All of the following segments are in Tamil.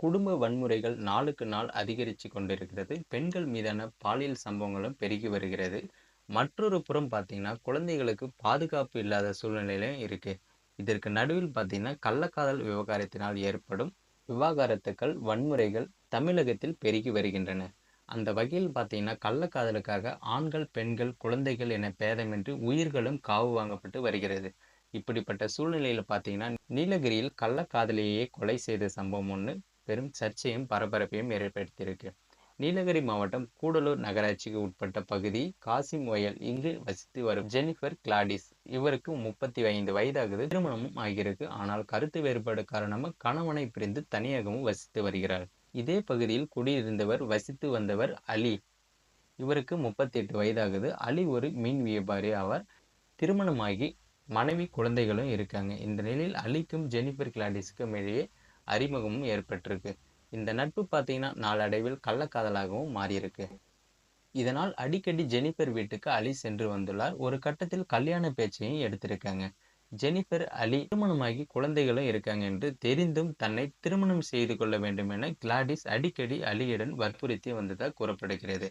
குடும்ப வன்முறைகள் நாளுக்கு நாள் அதிகரித்து கொண்டிருக்கிறது. பெண்கள் மீதான பாலியல் சம்பவங்களும் பெருகி வருகிறது. மற்றொரு புறம் பார்த்தீங்கன்னா குழந்தைகளுக்கு பாதுகாப்பு இல்லாத சூழ்நிலையிலும் இருக்கு. இதற்கு நடுவில் பார்த்திங்கன்னா கள்ளக்காதல் விவகாரத்தினால் ஏற்படும் விவாகரத்துக்கள் வன்முறைகள் தமிழகத்தில் பெருகி வருகின்றன. அந்த வகையில் பார்த்தீங்கன்னா கள்ளக்காதலுக்காக ஆண்கள் பெண்கள் குழந்தைகள் என பேதமின்றி உயிர்களும் காவு வாங்கப்பட்டு வருகிறது. இப்படிப்பட்ட சூழ்நிலையில் பார்த்தீங்கன்னா நீலகிரியில் கள்ளக்காதலியையே கொலை செய்த சம்பவம் ஒன்று பெரும் சர்ச்சையும் பரபரப்பையும் ஏற்படுத்தியிருக்கு. நீலகிரி மாவட்டம் கூடலூர் நகராட்சிக்கு உட்பட்ட பகுதி காசிம் ஒயல் இங்கு வசித்து வரும் ஜெனிஃபர் கிளாடிஸ். இவருக்கு முப்பத்தி ஐந்து வயதாகுது. திருமணமும் ஆகியிருக்கு. ஆனால் கருத்து வேறுபாடு காரணமாக கணவனை பிரிந்து தனியாகவும் வசித்து வருகிறார். இதே பகுதியில் குடியிருந்தவர் வசித்து வந்தவர் அலி. இவருக்கு முப்பத்தி எட்டு வயதாகுது. அலி ஒரு மீன் வியாபாரி. ஆவார் திருமணமாகி மனைவி குழந்தைகளும் இருக்காங்க. இந்த நிலையில் அலிக்கும் ஜெனிஃபர் கிளாடிஸுக்கும் இடையே அறிமுகமும் ஏற்பட்டிருக்கு. இந்த நட்பு பார்த்தீங்கன்னா நாளடைவில் கள்ளக்காதலாகவும் மாறியிருக்கு. இதனால் அடிக்கடி ஜெனிஃபர் வீட்டுக்கு அலி சென்று வந்துள்ளார். ஒரு கட்டத்தில் கல்யாண பேச்சையும் எடுத்திருக்காங்க. ஜெனிஃபர் அலி திருமணமாகி குழந்தைகளும் இருக்காங்க என்று தெரிந்தும் தன்னை திருமணம் செய்து கொள்ள வேண்டும் என கிளாடிஸ் அடிக்கடி அலியுடன் வற்புறுத்தி வந்ததாக கூறப்படுகிறது.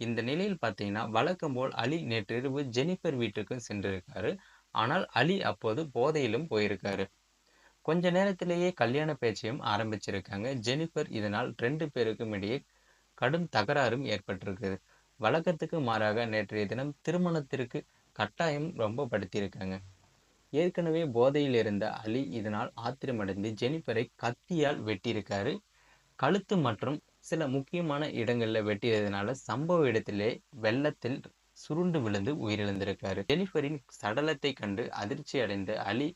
இந்த நிலையில் பார்த்தீங்கன்னா வழக்கம் போல் அலி நேற்றிரவு ஜெனிஃபர் வீட்டுக்கும் சென்றிருக்காரு. ஆனால் அலி அப்போது போதையிலும் போயிருக்காரு. கொஞ்ச நேரத்திலேயே கல்யாண பேச்சையும் ஆரம்பிச்சிருக்காங்க. ஜெனிஃபர் இதனால் ரெண்டு பேருக்கும் இடையே கடும் தகராறும் ஏற்பட்டிருக்குது. வழக்கத்துக்கு மாறாக நேற்றைய தினம் திருமணத்திற்கு கட்டாயம் ரொம்ப படுத்தியிருக்காங்க. ஏற்கனவே போதையில் இருந்த அலி இதனால் ஆத்திரமடைந்து ஜெனிஃபரை கத்தியால் வெட்டியிருக்காரு. கழுத்து மற்றும் சில முக்கியமான இடங்களில் வெட்டியதுனால சம்பவ இடத்திலே வெள்ளத்தில் சுருண்டு விழுந்து உயிரிழந்திருக்காரு. ஜெனிஃபரின் சடலத்தை கண்டு அதிர்ச்சி அடைந்த அலி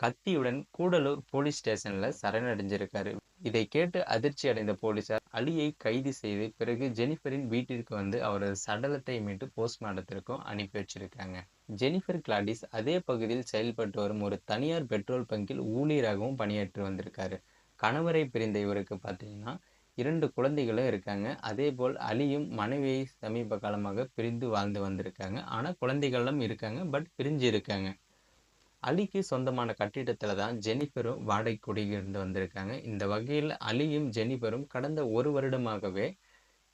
கத்தியுடன் கூடலூர் போலீஸ் ஸ்டேஷன்ல சரணடைஞ்சிருக்காரு. இதை கேட்டு அதிர்ச்சி அடைந்த போலீசார் அலியை கைது செய்து பிறகு ஜெனிஃபரின் வீட்டிற்கு வந்து அவரது சடலத்தை மீட்டு போஸ்ட்மார்ட்டத்திற்கும் அனுப்பி வச்சிருக்காங்க. ஜெனிஃபர் கிளாடிஸ் அதே பகுதியில் செயல்பட்டு வரும் ஒரு தனியார் பெட்ரோல் பங்கில் ஊழியராகவும் பணியாற்றி வந்திருக்காரு. கணவரை பிரிந்த இவருக்கு பார்த்தீங்கன்னா இரண்டு குழந்தைகளும் இருக்காங்க. அதே போல் அலியும் மனைவியை சமீப காலமாக பிரிந்து வாழ்ந்து வந்திருக்காங்க. ஆனால் குழந்தைகளும் இருக்காங்க பட் பிரிஞ்சு இருக்காங்க. அலிக்கு சொந்தமான கட்டிடத்தில் தான் ஜெனிஃபரும் வாடகை குடியிருந்து வந்திருக்காங்க. இந்த வகையில் அலியும் ஜெனிஃபரும் கடந்த ஒரு வருடமாகவே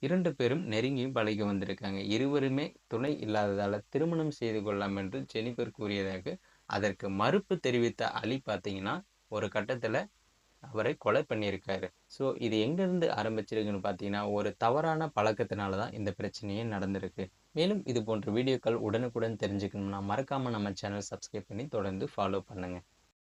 இரண்டு பேரும் நெருங்கி பழகி வந்திருக்காங்க. இருவருமே துணை இல்லாததால் திருமணம் செய்து கொள்ளலாம் என்று ஜெனிஃபர் கூறியதாக அதற்கு மறுப்பு தெரிவித்த அலி பார்த்தீங்கன்னா ஒரு கட்டத்தில் அவரை கொலை பண்ணியிருக்காரு. ஸோ இது எங்கேருந்து ஆரம்பிச்சிருக்குன்னு பார்த்தீங்கன்னா ஒரு தவறான பழக்கத்தினால தான் இந்த பிரச்சனையே நடந்திருக்கு. மேலும் இது போன்ற வீடியோக்கள் உடனுக்குடன் தெரிஞ்சுக்கணும்னா மறக்காமல் நம்ம சேனல் சப்ஸ்கிரைப் பண்ணி தொடர்ந்து ஃபாலோ பண்ணுங்கள்